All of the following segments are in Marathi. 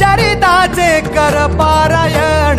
चरिताचे कर पारायण.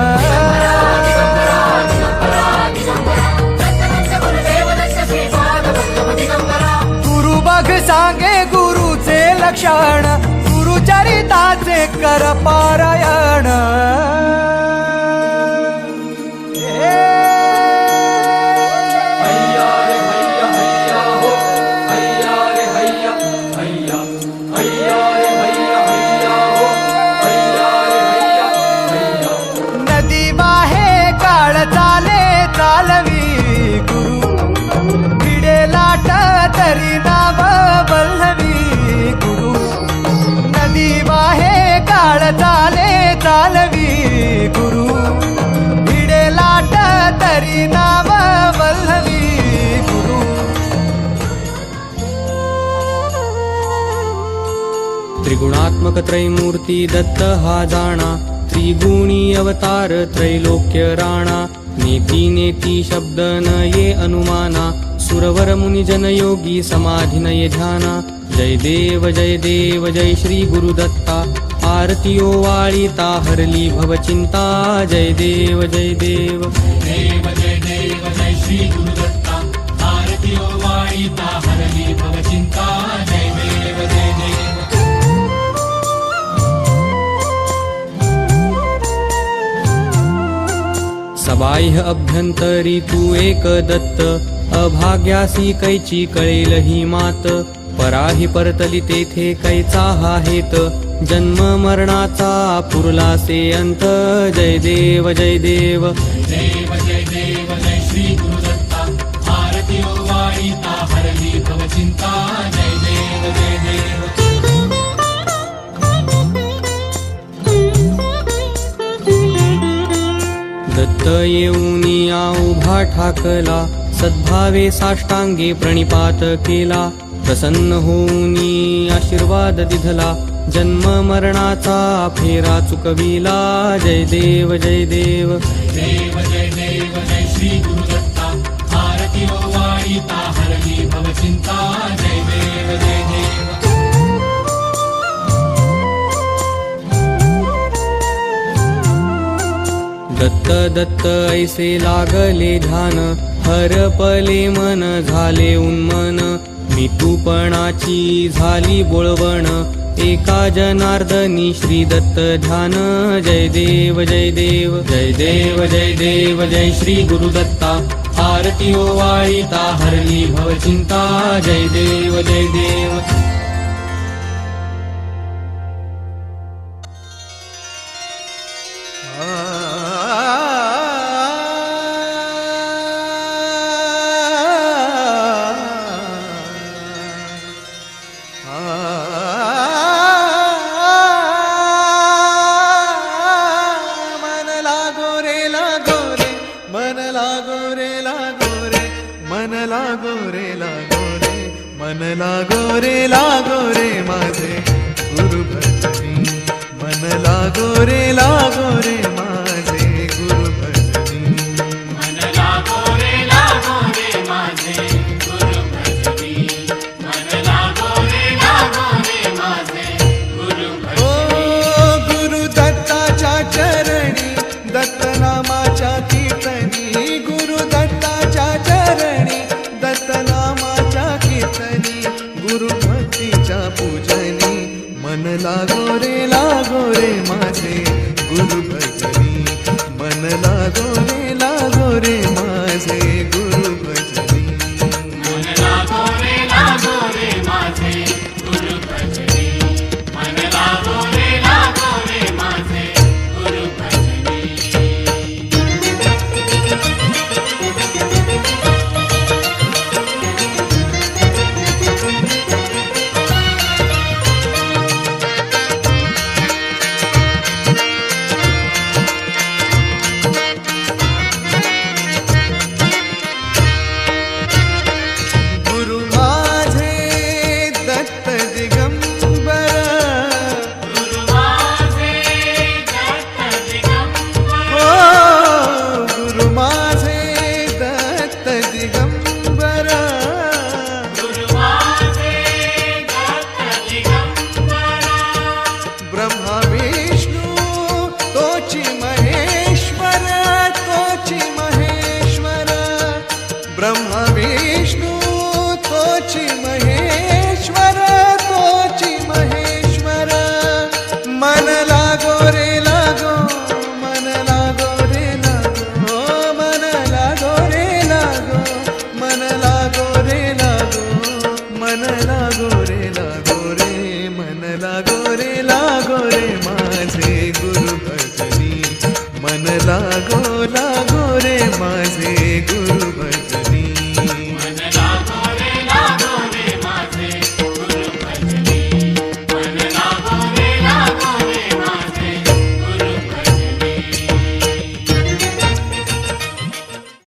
गुरुचरिताचे कर पारायण. त्रिगुणात्मक त्रैमूर्ती दत्त हा जाणा। त्रिगुणी अवतार त्रैलोक्य राणा। नेती नेती शब्द न ये अनुमाना। सुरवर मुनिजन योगी समाधी नये ध्याना। जय देव जय देव जय श्री गुरुदत्ता। आरतीयो ओवाळीता हरली भवचिन्ता जय देव जय देव। बाह्य अभ्यंतरी तू एक दत्त. अभाग्यासी कैची कळेल ही मात. पराही परतली तेथे कैचा हा हेत. जन्म मरणाचा पुरला से अंत जय देव जय देव. दत्त येऊनी या उभा ठाकला सद्भावे साष्टांगे प्रणिपात केला. प्रसन्न होऊनी आशीर्वाद दिधला जन्म मरणाचा फेरा चुकविला. जय देव जय देव. दत्त दत्त ऐसे लागले ध्यान. हरपले मन झाले उन्मन. मितूपणाची झाली बोळवण. एका जनार्दनी श्री दत्त ध्यान. जय देव जय देव जय देव जय देव जय श्री गुरुदत्ता आरती ओवाळीता हरली भवचिंता जय देव जय देव. मन लागो रे लागो रे. मन लागो रे लागो रे. मन लागो रे लागो रे माझे. गुरु भजनी मन लागो रे लागो रे ब्रह्मा